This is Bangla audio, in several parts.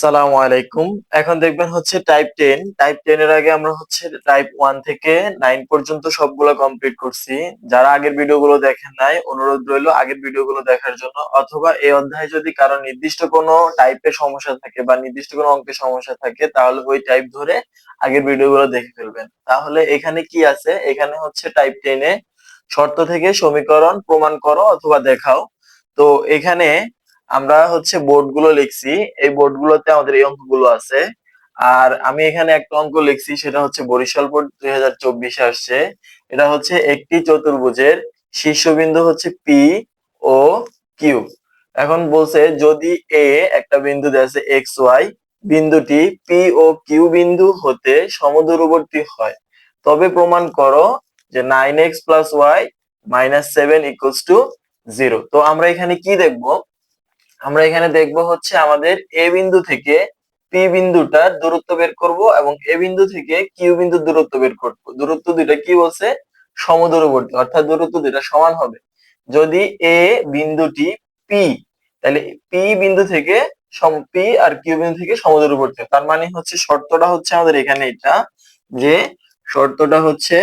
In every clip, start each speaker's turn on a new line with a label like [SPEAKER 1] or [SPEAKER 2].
[SPEAKER 1] আসসালামু আলাইকুম। এখন দেখবেন হচ্ছে টাইপ টেন টাইপ টেন এর আগে আমরা হচ্ছে টাইপ ওয়ান থেকে নাইন পর্যন্ত সবগুলো কমপ্লিট করছি। যারা আগের ভিডিওগুলো দেখেন নাই, অনুরোধ রইল আগের ভিডিওগুলো দেখার জন্য। অথবা এই অধ্যায়ে যদি কারও নির্দিষ্ট কোনো টাইপের সমস্যা থাকে বা নির্দিষ্ট কোনো অঙ্কের সমস্যা থাকে, তাহলে ওই টাইপ ধরে আগের ভিডিওগুলো দেখে ফেলবেন। তাহলে এখানে কি আছে? এখানে হচ্ছে টাইপ টেনে শর্ত থেকে সমীকরণ প্রমাণ করো অথবা দেখাও। তো এখানে আমরা হচ্ছে বোর্ডগুলো লিখছি। এই বোর্ড গুলোতে আমাদের এই অঙ্কগুলো আছে। আর আমি এখানে একটা অঙ্ক লিখছি, সেটা হচ্ছে বরিশাল বোর্ড দুই হাজার চব্বিশে আসছে। এটা হচ্ছে একটি চতুর্ভুজের শীর্ষবিন্দু হচ্ছে পি ও কিউ এখন বলছে, যদি এ একটা বিন্দু দেওয়া এক্স ওয়াই বিন্দুটি পি ও কিউ বিন্দু হতে সমদূরবর্তী হয়। তবে প্রমাণ করো যে nine X plus Y minus seven equals to zero তো আমরা এখানে কি দেখব? আমরা এখানে দেখব হচ্ছে আমাদের এ বিন্দু থেকে পি বিন্দুটার দূরত্ব বের করব এবং এ বিন্দু থেকে কিউ বিন্দুর দূরত্ব বের করব। দূরত্ব দুইটা কি বলছে? সমদূরবর্তী, অর্থাৎ দূরত্ব দুইটা সমান হবে। যদি এ বিন্দুটি পি, তাহলে পি বিন্দু থেকে পি আর কিউ বিন্দু থেকে সমদূরবর্তী। তার মানে হচ্ছে শর্তটা হচ্ছে আমাদের এখানে এটা যে শর্তটা হচ্ছে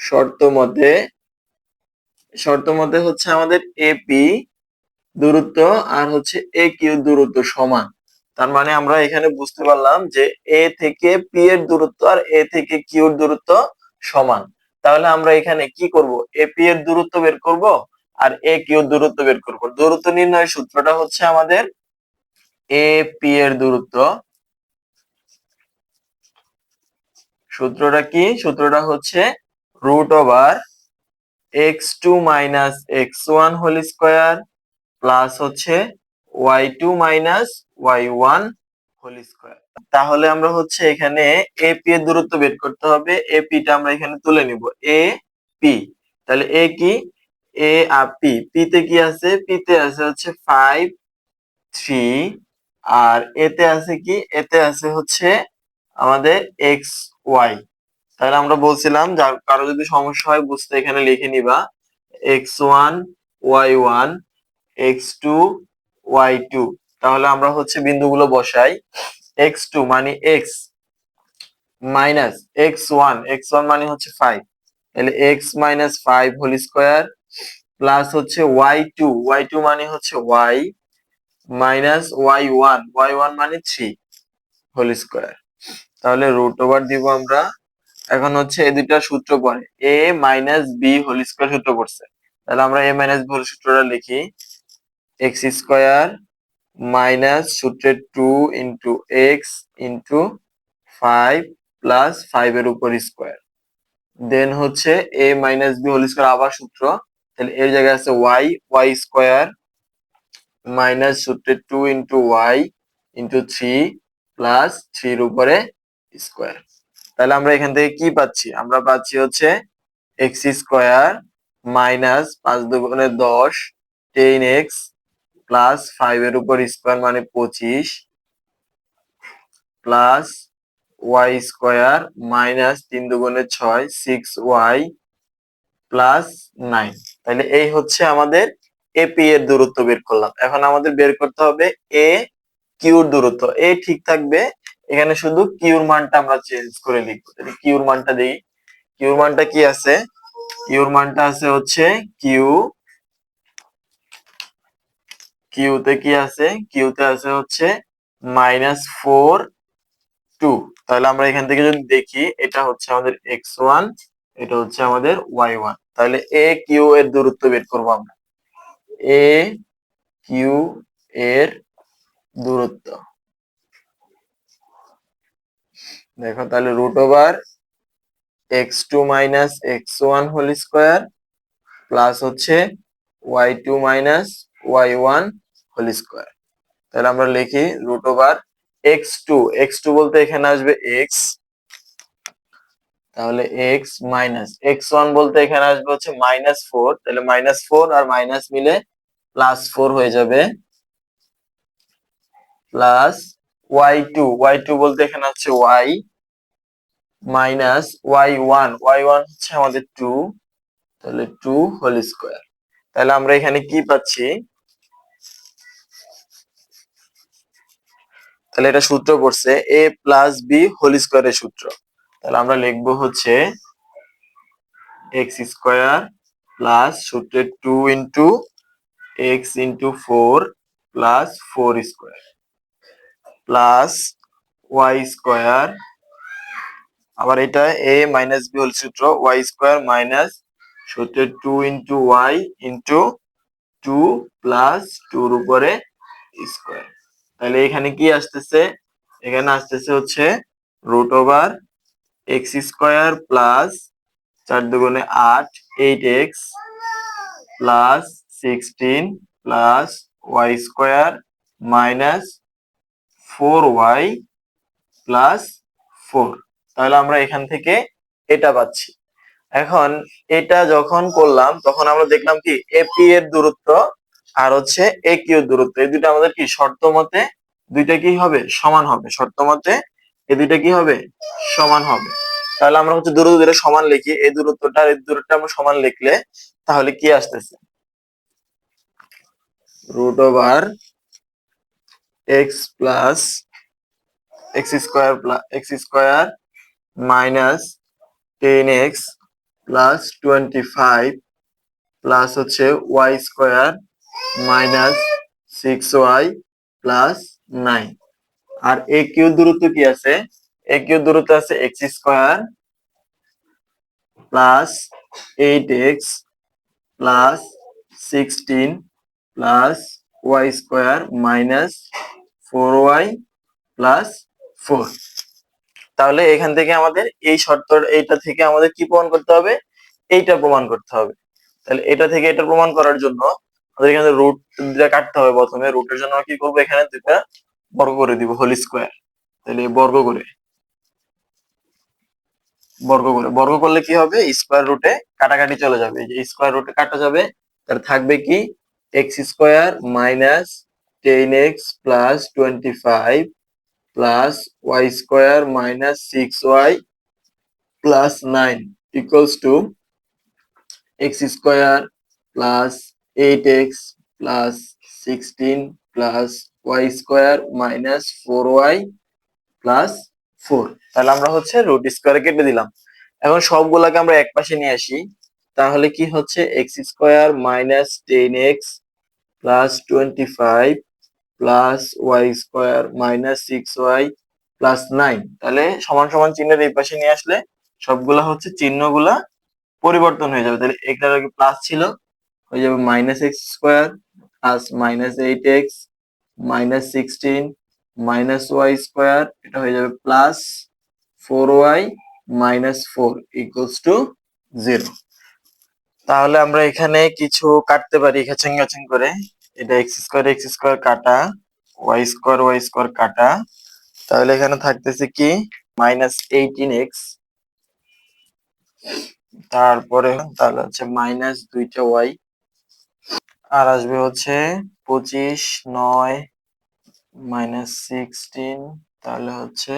[SPEAKER 1] শর্ত মতে শর্ত মতে হচ্ছে আমাদের এপি দূরত্ব আর হচ্ছে এ কিউ দূরত্ব সমান। তার মানে আমরা এখানে বুঝতে পারলাম যে এ থেকে পি এর দূরত্ব আর এ থেকে কিউ এর দূরত্ব সমান। তাহলে আমরা এখানে কি করব? এ পি এর দূরত্ব বের করব আর এ কিউ দূরত্ব বের করব। দূরত্ব নির্ণয় সূত্রটা হচ্ছে আমাদের এ পি এর দূরত্ব। সূত্রটা কি? সূত্রটা হচ্ছে root over X two minus X one whole square plus হচ্ছে Y two minus Y one whole square তাহলে আমরা হচ্ছে এখানে এ পি এর দূরত্ব বের করতে হবে। এ পিটা আমরা এখানে তুলে নিব। এ পি তাহলে এ কি? এ আর পি পি তে কি আছে? পি তে আছে হচ্ছে ফাইভ থ্রি আর এতে আছে কি? এতে আছে হচ্ছে আমাদের এক্স ওয়াই তাহলে আমরা বলছিলাম যার কারও যদি সমস্যা হয় বুঝতে এখানে লিখে নিবা। X one Y one X two Y two তাহলে আমরা হচ্ছে বিন্দুগুলো বসাই। এক্স টু মানে X minus X one X one মানে হচ্ছে ফাইভ তাহলে X minus five whole square plus হচ্ছে ওয়াই টু ওয়াই টু মানে হচ্ছে Y minus Y one Y one মানে থ্রি হোল স্কোয়ার তাহলে রুট ওভার দিব আমরা। এখন হচ্ছে এই দুইটা সূত্র পড়ে। A minus B whole square সূত্র পড়ছে। তাহলে আমরা এ মাইনাস হোল সূত্রটা লিখি। এক্স স্কোয়ার মাইনাস সূত্রের two into X into five plus five এর উপর স্কোয়ার দেন হচ্ছে A minus B whole square আবার সূত্র। তাহলে এর জায়গায় আছে ওয়াই ওয়াই স্কোয়ার মাইনাস সূত্রের two into Y into three plus থ্রির উপরে স্কোয়ার তাহলে আমরা এখান থেকে কি পাচ্ছি? আমরা পাচ্ছি হচ্ছে এক্স স্কোয়ার মাইনাস পাঁচ দুগুণে দশ, টেন এক্স প্লাস ফাইভ এর উপর স্কোয়ার মানে পঁচিশ প্লাস ওয়াই স্কোয়ার মাইনাস তিন দুগুণে ছয় সিক্স ওয়াই প্লাস নাইন তাহলে এই হচ্ছে আমাদের এপি এর দূরত্ব বের করলাম। এখন আমাদের বের করতে হবে এ কিউর দূরত্ব। এ ঠিক থাকবে, এখানে শুধু কিউর মানটা আমরা চেঞ্জ করে লিখব। কিউর মানটা দিই কিউর মানটা কি আছে? কিউর মানটা আছে হচ্ছে কিউ কিউতে কি আছে? কিউতে আছে হচ্ছে মাইনাস ফোর টু তাহলে আমরা এখান থেকে যদি দেখি, এটা হচ্ছে আমাদের এক্স ওয়ান এটা হচ্ছে আমাদের ওয়াই ওয়ান তাহলে এ কিউ এর দূরত্ব বের করব আমরা। এ কিউ এর দূরত্ব। দেখো, তাহলে root over X two minus X one whole square plus হচ্ছে Y two minus Y one whole square তাহলে আমরা লিখি root over X two X two বলতে এখানে আসবে এক্স তাহলে এক্স মাইনাস এক্স ওয়ান বলতে এখানে আসবে হচ্ছে মাইনাস ফোর তাহলে মাইনাস ফোর আর মাইনাস মিলে প্লাস ফোর হয়ে যাবে। Plus Y two Y two বলতে এখানে হচ্ছে Y minus Y one Y one হচ্ছে আমাদের টু তাহলে টু হোল স্কোয়ার তাহলে আমরা এখানে কি পাচ্ছি? তাহলে এটা সূত্র পড়ছে এ প্লাস বি হোল স্কোয়ারের সূত্র। তাহলে আমরা লিখব হচ্ছে এক্স স্কোয়ার প্লাস সূত্রে two into X into four plus four square plus Y square আবার এটা এ মাইনাস বি হোল সূত্র ওয়াই স্কোয়ার মাইনাস সূত্রে two into Y into two plus টুর উপরে স্কোয়ার তাহলে এখানে কি আসতেছে? এখানে আসতেছে হচ্ছে root over X square plus চার দুগুণে আট eight X plus sixteen plus Y square minus four Y plus four তাহলে আমরা এখান থেকে এটা পাচ্ছি। এখন এটা যখন করলাম, তখন আমরা দেখলাম কি এপি এর দূরত্ব আর হচ্ছে এ কিউ দূরত্ব? এই দুটো আমাদের কি? শর্ত মতে দুইটা কি হবে? সমান হবে। শর্ত মতে এই দুইটা কি হবে? সমান হবে। তাহলে আমরা হচ্ছে দূরত্ব দুটো সমান লিখি। এই দূরত্বটা এই দূরত্বটা আমরা সমান লিখলে তাহলে কি আসতেছে? Root over X plus X square plus X square minus ten X plus twenty five plus হচ্ছে Y square minus six Y plus nine R A Q দূরত্ব কি আছে? এ কিউ দূরত্ব আছে X square plus eight X plus sixteen plus Y square minus four Y plus four তাহলে এখান থেকে আমাদের এই শর্ত, এইটা থেকে আমাদের কি প্রমাণ করতে হবে? এইটা প্রমাণ করতে হবে। তাহলে এটা থেকে এটা প্রমাণ করার জন্য আমাদের এখানে রুট দুটা কাটতে হবে প্রথমে। রুটের জন্য কি করব? এখানে দুটা বর্গ করে দিব হোল স্কোয়ার তাহলে বর্গ করে বর্গ করে। বর্গ করলে কি হবে? স্কোয়ার রুটে কাটাকাটি চলে যাবে। যে স্কোয়ার রুটে কাটা যাবে তার থাকবে কি? X square minus ten X plus twenty five plus Y square minus six Y plus nine equals to X square plus eight X plus sixteen plus Y square minus four Y plus four তাহলে আমরা হচ্ছে রুট স্কোয়ার কেটে দিলাম। এখন সবগুলাকে আমরা এক পাশে নিয়ে আসি। তাহলে কি হচ্ছে? X square minus ten X plus twenty five plus Y square minus six Y plus nine তাহলে সমান সমান চিহ্নের এই পাশে নিয়ে আসলে সবগুলা হচ্ছে চিহ্নগুলা পরিবর্তন হয়ে যাবে। তাহলে এটার আগে প্লাস ছিল হয়ে যাবে minus X square plus minus eight X minus sixteen minus Y square এটা হয়ে যাবে plus four Y minus four equals to zero তাহলে আমরা এখানে কিছু কাটতে পারি খেচেং খেচেং করে। এটা এক্স স্কোয়ার এক্স স্কোয়ার কাটা ওয়াই স্কোয়ার ওয়াই স্কোয়ার কাটা। তাহলে এখানে থাকতেছে কি? মাইনাস এইটিন এক্স তারপরে তাহলে হচ্ছে মাইনাস দুইটা ওয়াই আর আসবে হচ্ছে পঁচিশ নয় মাইনাস সিক্সটিন তাহলে হচ্ছে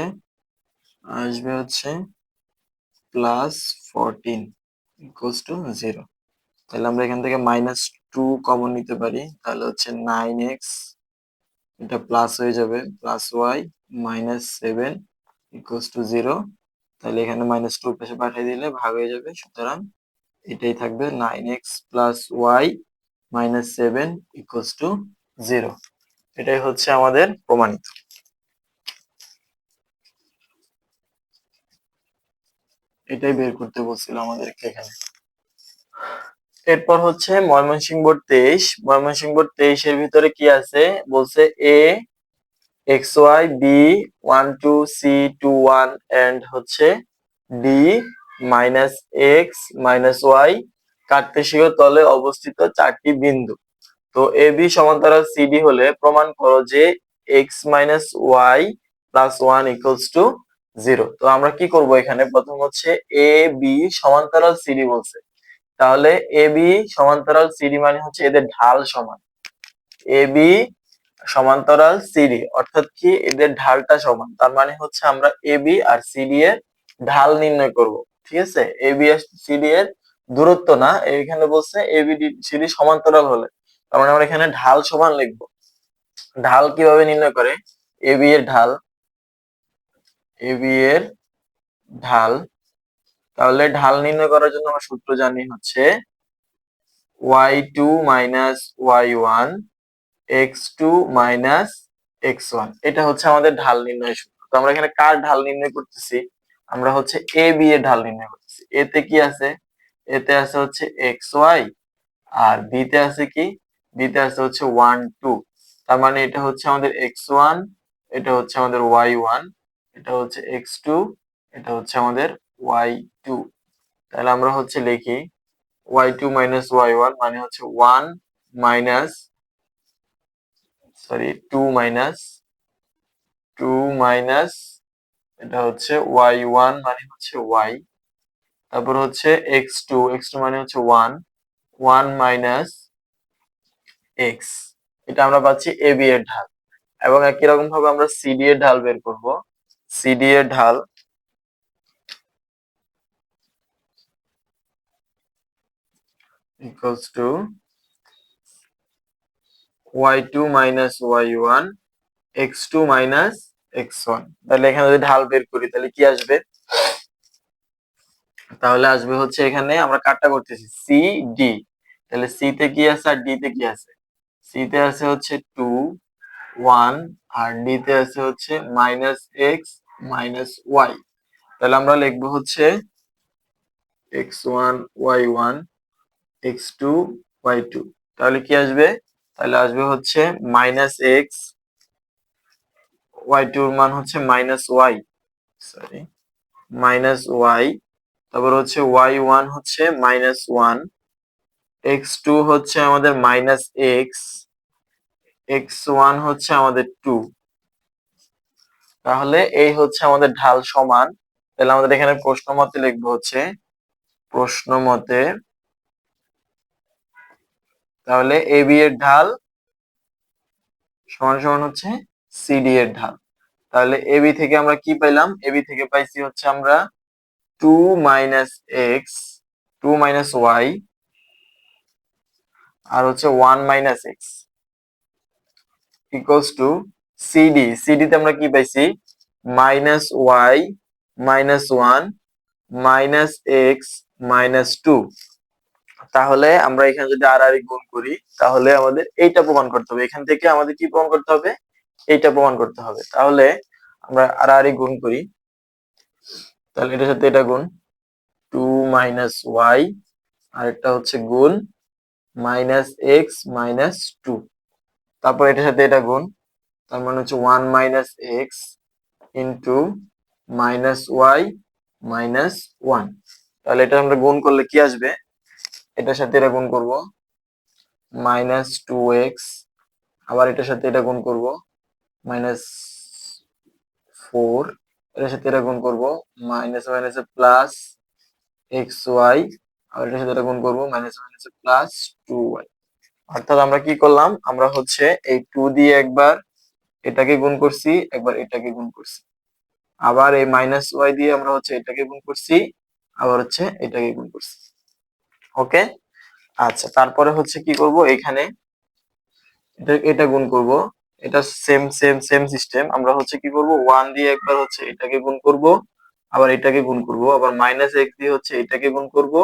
[SPEAKER 1] আসবে হচ্ছে plus fourteen equals to zero তাহলে আমরা এখান থেকে মাইনাস টু কমন নিতে পারি, তাহলে হচ্ছে নাইন এক্স এটা প্লাস হয়ে যাবে plus Y minus seven equals to zero তাহলে এখানে মাইনাস টু পাশে পাঠিয়ে দিলে ভাগ হয়ে যাবে, সুতরাং এটাই থাকবে nine X plus Y minus seven equals to zero এটাই হচ্ছে আমাদের প্রমাণিত। এটাই বের করতে বলছিল আমাদেরকে এখানে। এরপর হচ্ছে ময়মনসিংহ বোর্ড তেইশ। ময়মনসিংহ বোর্ড তেইশের ভিতরে কি আছে? বলছে A X Y B one two C two one and হচ্ছে D minus X minus Y কার্তেশীয় তলে অবস্থিত চারটি বিন্দু। তো এ বি সমান্তরাল সিডি হলে প্রমাণ করো যে X minus Y plus one equals to zero তো আমরা কি করব এখানে? প্রথম হচ্ছে এ বি সমান্তরাল সিডি বলছে। তাহলে এ বি সমান্তরাল সিডি মানে হচ্ছে এদের ঢাল সমান। এ বি সমান্তরাল সিডি অর্থাৎ কি এদের ঢালটা সমান। তার মানে হচ্ছে আমরা এ বি আর সিডি এর ঢাল নির্ণয় করব। ঠিক আছে? এ বি আর সিডি এর দূরত্ব না এখানে বলছে এ বি সিডি সমান্তরাল হলে। তার মানে আমরা এখানে ঢাল সমান লিখব। ঢাল কীভাবে নির্ণয় করে? এ বি এর ঢাল। এ বি এর ঢাল। তাহলে ঢাল নির্ণয় করার জন্য আমরা সূত্র জানি হচ্ছে Y two minus Y one X two minus X one এটা হচ্ছে আমাদের ঢাল নির্ণয় সূত্র। তো আমরা এখানে কার ঢাল নির্ণয় করতেছি? আমরা হচ্ছে এ বি এর ঢাল নির্ণয় করতেছি। এতে কি আছে? এতে আছে হচ্ছে এক্স ওয়াই আর বিতে আছে কি? বিতে আছে হচ্ছে ওয়ান টু। তার মানে এটা হচ্ছে আমাদের এক্স ওয়ান, এটা হচ্ছে আমাদের ওয়াই ওয়ান, এটা হচ্ছে এক্স টু, এটা হচ্ছে আমাদের ওয়াই টু। তাহলে আমরা হচ্ছে লিখি Y two minus Y one মানে হচ্ছে one minus sorry two minus two minus এটা হচ্ছে ওয়াই ওয়ান মানে হচ্ছে ওয়াই। তারপর হচ্ছে এক্স টু এক্স টু মানে হচ্ছে ওয়ান ওয়ান মাইনাস এক্স এটা আমরা পাচ্ছি এ বি এর ঢাল। এবং একই রকম ভাবে আমরা সিডি এর ঢাল বের করব। সিডি এর ঢাল। equals to y2 minus y1 x2 minus x1 তাহলে এখানে যদি ঢাল বের করি, তাহলে কি আসবে? তাহলে আসবে হচ্ছে এখানে আমরা কাটটা করতেছি সি ডি তাহলে সি তে কি আছে আর ডি তে কি আছে? সি তে আছে হচ্ছে টু ওয়ান আর ডি তে আছে হচ্ছে মাইনাস এক্স মাইনাস ওয়াই তাহলে আমরা লিখব হচ্ছে X one Y one X two Y two তাহলে কি আসবে? তাহলে আসবে হচ্ছে মাইনাস এক্স ওয়াই টুর মান হচ্ছে minus Y sorry minus Y তারপর হচ্ছে ওয়াই ওয়ান হচ্ছে মাইনাস ওয়ান এক্স টু হচ্ছে আমাদের মাইনাস এক্স এক্স ওয়ান হচ্ছে আমাদের টু তাহলে এই হচ্ছে আমাদের ঢাল সমান। তাহলে আমাদের এখানে প্রশ্ন মতে লিখব হচ্ছে, প্রশ্ন মতে। তাহলে এ বি এর ঢাল সমান সমান হচ্ছে সিডি এর ঢাল। তাহলে এ বি থেকে আমরা কি পাইলাম? এ বি থেকে পাইছি হচ্ছে আমরা two minus X two minus Y আর হচ্ছে one minus X equals to CD তে আমরা কি পাইছি? Minus Y minus one minus X minus two তাহলে আমরা এখানে যদি আর আর গুণ করি, তাহলে আমাদের এইটা প্রমাণ করতে হবে। এখান থেকে আমাদের কি প্রমাণ করতে হবে? এইটা প্রমাণ করতে হবে। তাহলে আমরা আর আর গুণ করি। তাহলে এটার সাথে এটা গুণ। টু মাইনাস ওয়াই আর একটা হচ্ছে গুণ। Minus X minus two. তারপর এটার সাথে এটা গুণ। তার মানে হচ্ছে one minus X into minus Y minus one. তাহলে এটা আমরা গুণ করলে কি আসবে? এটার সাথে এটা গুণ করব। মাইনাস টু এক্স, আবার এটার সাথে এটা গুণ করব। মাইনাস ফোর এটার সাথে এটা গুণ করব মাইনাস মাইনাসে প্লাস এক্স ওয়াই আর এটার সাথে এটা গুণ করব মাইনাস মাইনাসে প্লাস টু ওয়াই অর্থাৎ আমরা কি করলাম? আমরা হচ্ছে এই টু দিয়ে একবার এটাকে গুণ করছি, একবার এটাকে গুণ করছি। আবার এই মাইনাস ওয়াই দিয়ে আমরা হচ্ছে এটাকে গুণ করছি, আবার হচ্ছে এটাকে গুণ করছি। ওকে আচ্ছা তারপরে হচ্ছে কি করব? এখানে এটা এটা গুণ করব। এটা সেম সেম সেম সিস্টেম আমরা হচ্ছে কি করব ওয়ান দিয়ে একবার হচ্ছে এটাকে গুণ করব, আবার এটাকে গুণ করব, আবার মাইনাস এক্স দিয়ে হচ্ছে এটাকে গুণ করব,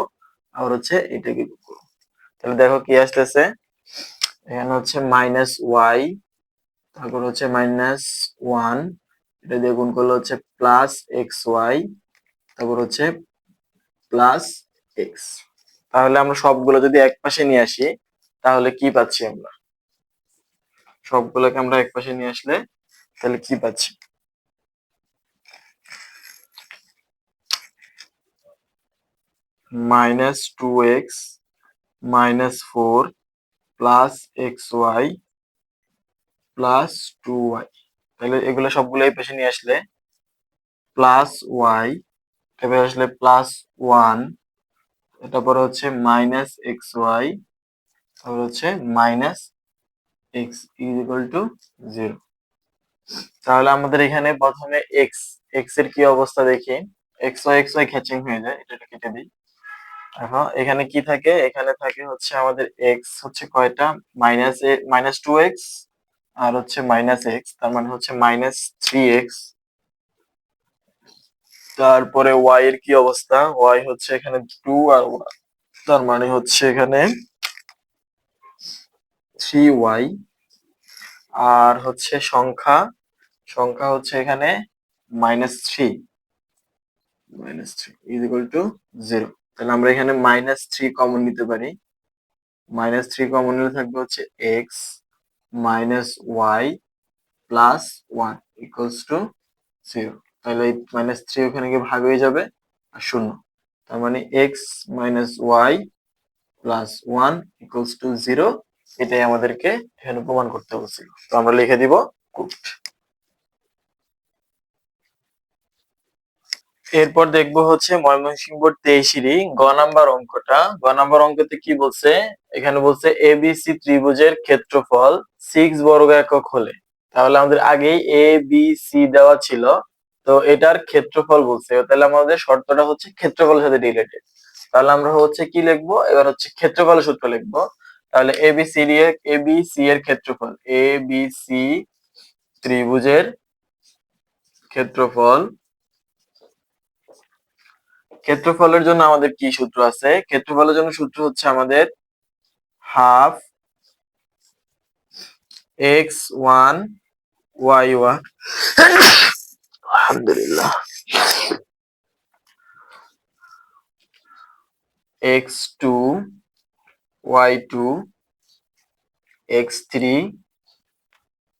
[SPEAKER 1] আবার হচ্ছে এটাকে গুণ করব। তাহলে দেখো কি আসতেছে? এখানে হচ্ছে মাইনাস ওয়াই তারপর হচ্ছে মাইনাস ওয়ান এটা দিয়ে গুণ করলে হচ্ছে প্লাস এক্স ওয়াই তারপর হচ্ছে প্লাস এক্স তাহলে আমরা সবগুলো যদি এক পাশে নিয়ে আসি, তাহলে কি পাচ্ছি আমরা? সবগুলোকে আমরা এক পাশে নিয়ে আসলে তাহলে কি পাচ্ছি? Minus two X minus four plus X Y plus two Y. তাহলে এগুলো সবগুলো এই পাশে নিয়ে আসলে প্লাস ওয়াই এবার আসলে প্লাস ওয়ান, তারপর হচ্ছে মাইনাস এক্স ওয়াই, তারপর হচ্ছে minus X equal to zero তাহলে আমাদের এখানে প্রথমে এক্স এক্সের কি অবস্থা দেখি? এক্স ওয়াই এক্স ওয়াই খ্যাচিং হয়ে যায়, এটা কেটে দিই। এখন এখানে কি থাকে? এখানে থাকে হচ্ছে আমাদের এক্স হচ্ছে কয়টা? মাইনাস মাইনাস টু এক্স আর হচ্ছে মাইনাস এক্স তার মানে হচ্ছে মাইনাস থ্রি এক্স তারপরে ওয়াই এর কি অবস্থা? ওয়াই হচ্ছে এখানে টু আর তার মানে হচ্ছে এখানে থ্রি ওয়াই আর হচ্ছে সংখ্যা সংখ্যা হচ্ছে এখানে minus three minus three is equal to zero তাহলে আমরা এখানে মাইনাস থ্রি কমন নিতে পারি। মাইনাস থ্রি কমন নিলে থাকবে হচ্ছে X minus Y plus one equals to zero তাহলে এই মাইনাস থ্রি ওখানে গিয়ে ভাগ হয়ে যাবে আর শূন্য। তার মানে x minus y plus one equals to zero এটাই আমাদেরকে এখানে প্রমাণ করতে বলছিল। তো আমরা লিখে দিব কুট এরপর দেখব হচ্ছে ময়মনসিংহ তেইশিরি গ নাম্বার অঙ্কটা। গ নাম্বার অঙ্কতে কি বলছে? এখানে বলছে এ এবিসি ত্রিভুজের ক্ষেত্রফল সিক্স বর্গ একক হলে। তাহলে আমাদের আগেই এ বি সি দেওয়া ছিল। তো এটার ক্ষেত্রফল বলছে। তাহলে আমাদের শর্তটা হচ্ছে ক্ষেত্রফলের সাথে রিলেটেড তাহলে আমরা হচ্ছে কি লিখব? এবার হচ্ছে ক্ষেত্রফলের সূত্র লিখব। তাহলে এ বি সি এর এ বি সি এর ক্ষেত্রফল। এ বি সি ত্রিভুজের ক্ষেত্রফল। ক্ষেত্রফলের জন্য আমাদের কি সূত্র আছে? ক্ষেত্রফলের জন্য সূত্র হচ্ছে আমাদের half x one y one. আলহামদুলিল্লাহ। X two y two x three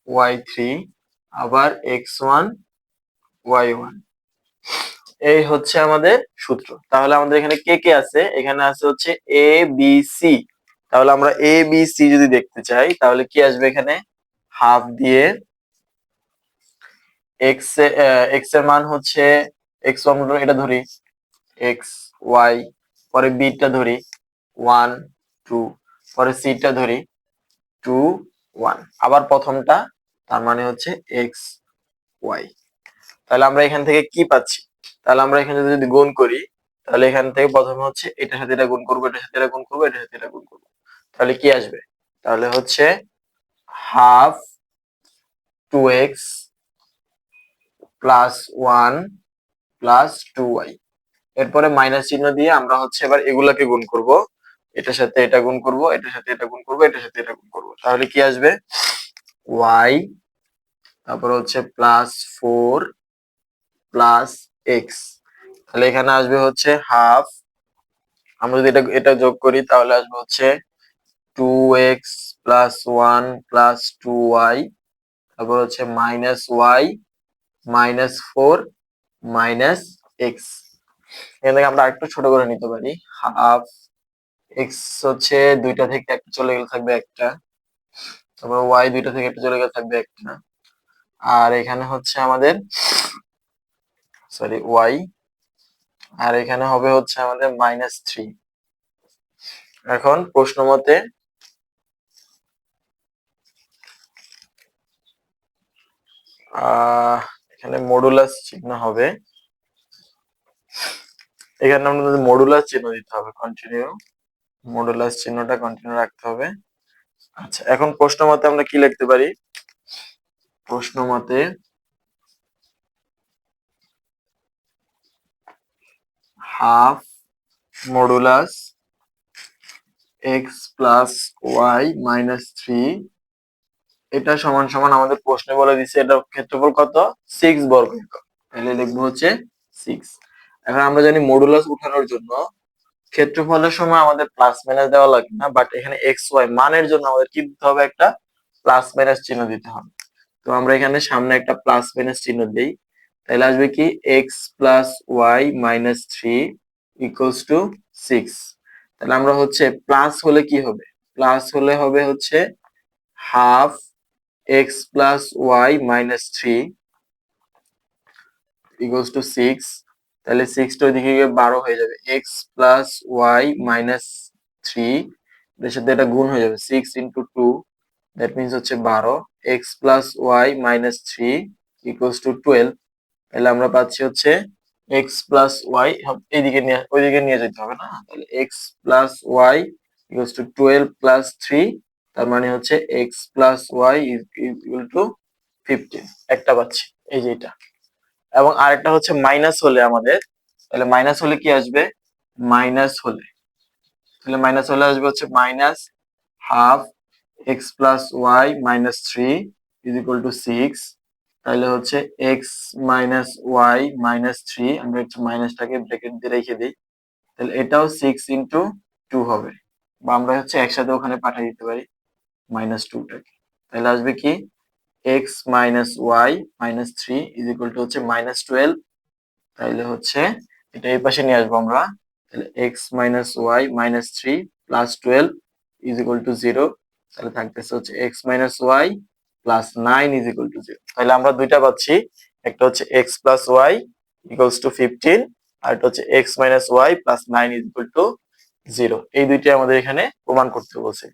[SPEAKER 1] y three আবার এক্স ওয়ান ওয়াই ওয়ান এই হচ্ছে আমাদের সূত্র। তাহলে আমাদের এখানে কে কে আছে? এখানে আছে হচ্ছে এ বি সি তাহলে আমরা এ বি সি যদি দেখতে চাই, তাহলে কি আসবে এখানে? হাফ দিয়ে এক্স এক্সের মান হচ্ছে এক্স ওয়ান এটা ধরি। এক্স ওয়াই পরে বিটা ধরি। ওয়ান টু পরে সিটা ধরি। টু ওয়ান আবার প্রথমটা, তার মানে হচ্ছে এক্স ওয়াই তাহলে আমরা এখান থেকে কি পাচ্ছি? তাহলে আমরা এখানে যদি গুণ করি, তাহলে এখান থেকে প্রথমে হচ্ছে এটার সাথে এটা গুণ করব, এটার সাথে এটা গুণ করব, এটার সাথে এটা গুণ করব। তাহলে কি আসবে? তাহলে হচ্ছে half two x plus one plus two y এরপরে মাইনাস চিহ্ন দিয়ে আমরা হচ্ছে এবার এগুলাকে গুণ করব। এটার সাথে এটা গুণ করব, এটার সাথে এটা গুণ করব, এটার সাথে এটা গুণ করব। তাহলে কি আসবে? ওয়াই তারপর হচ্ছে প্লাস ফোর প্লাস এক্স তাহলে এখানে আসবে হচ্ছে হাফ আমরা যদি এটা এটা যোগ করি, তাহলে আসবে হচ্ছে two x plus one plus two y তারপর হচ্ছে minus y minus four minus x এখান থেকে আমরা একটু ছোট করে নিতে পারি। হাফ এক্স হচ্ছে দুইটা থেকে একটা চলে গেলে থাকবে একটা। তারপর ওয়াই দুইটা থেকে একটা চলে গেলে থাকবে একটা। আর এখানে হচ্ছে আমাদের সরি ওয়াই আর এখানে হবে হচ্ছে আমাদের মাইনাস থ্রি এখন প্রশ্ন মতে এখানে মডুলাস চিহ্ন হবে। এখানে আমাদের মডুলাস চিহ্ন দিতে হবে কন্টিনিউ মডুলাস চিহ্নটা কন্টিনিউ রাখতে হবে। আচ্ছা এখন প্রশ্ন মতে আমরা কি লিখতে পারি? প্রশ্ন মতে half modulus x plus y minus three এটা সমান সমান আমাদের প্রশ্নে বলে দিচ্ছে এটা ক্ষেত্রফল কত? সিক্স বর্গ তাহলে লিখব হচ্ছে সিক্স এখন আমরা জানি মডুলাস উঠানোর জন্য ক্ষেত্রফলের সময় আমাদের প্লাস মাইনাস দেওয়া লাগে না বাট এখানে এক্স ওয়াই মানের জন্য আমাদের কি দিতে হবে একটা প্লাস মাইনাস চিহ্ন দিতে হবে। তো আমরা এখানে সামনে একটা প্লাস মাইনাস চিহ্ন দিই, তাহলে আসবে কি x plus y minus three equals to six তাহলে আমরা হচ্ছে প্লাস হলে কি হবে? প্লাস হলে হবে হচ্ছে half x plus y minus three equals to six তাহলে সিক্সটা ওইদিকে গিয়ে বারো হয়ে যাবে। X plus y minus three এর সাথে এটা গুণ হয়ে যাবে। Six into two that means হচ্ছে বারো। X plus y minus three equals to twelve তাহলে আমরা পাচ্ছি হচ্ছে এক্স প্লাস ওয়াই এইদিকে নিয়ে, ওইদিকে নিয়ে যেতে হবে না? তাহলে x plus y equals to twelve plus three তার মানে হচ্ছে x plus y equal to fifteen একটা পাচ্ছি, এই যে এটা। এবং আরেকটা হচ্ছে মাইনাস হলে আমাদের, তাহলে মাইনাস হলে কি আসবে? মাইনাস হলে। তাহলে মাইনাস হলে আসবে হচ্ছে minus half x plus y minus three is equal to six তাহলে হচ্ছে x minus y minus three আমরা হচ্ছে মাইনাসটাকে ব্র্যাকেট দিয়ে রেখে দিই। তাহলে এটাও সিক্স ইন্টু টু হবে। বা আমরা হচ্ছে একসাথে ওখানে পাঠিয়ে দিতে পারি মাইনাস টুটাকে তাহলে আসবে কি? X minus y minus three is equal to হচ্ছে মাইনাস টুয়েলভ তাহলে হচ্ছে এটা এই পাশে নিয়ে আসব আমরা। তাহলে x minus y minus three plus twelve is equal to zero তাহলে থাকতেছে হচ্ছে x minus y plus nine is equal to zero তাহলে আমরা দুইটা পাচ্ছি, একটা হচ্ছে x plus y equals to fifteen আর একটা হচ্ছে x minus y plus nine is equal to zero এই দুইটি আমাদের এখানে প্রমাণ করতে বলছে।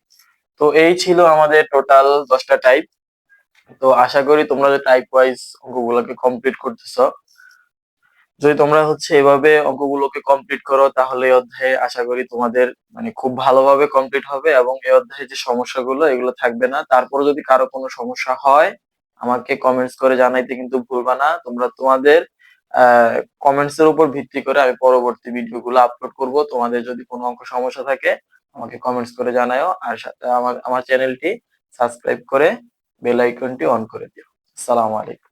[SPEAKER 1] তো এই ছিল আমাদের টোটাল দশটা টাইপ তো আশা করি তোমরা যে টাইপ ওয়াইজ অঙ্কগুলোকে কমপ্লিট করতেছো। যদি তোমরা হচ্ছে এভাবে অঙ্কগুলোকে কমপ্লিট করো, তাহলে এই অধ্যায়ে আশা করি তোমাদের মানে খুব ভালোভাবে কমপ্লিট হবে এবং এই অধ্যায়ে যে সমস্যাগুলো, এগুলো থাকবে না। তারপরে যদি কারও কোনো সমস্যা হয়, আমাকে কমেন্টস করে জানাইতে কিন্তু ভুলবা না। তোমরা তোমাদের কমেন্টস এর উপর ভিত্তি করে আমি পরবর্তী ভিডিওগুলো আপলোড করব। তোমাদের যদি কোনো অঙ্ক সমস্যা থাকে, আমাকে কমেন্টস করে জানাও আর সাথে আমার আমার চ্যানেলটি সাবস্ক্রাইব করে বেল আইকনটি অন করে দিও। আসসালামু আলাইকুম।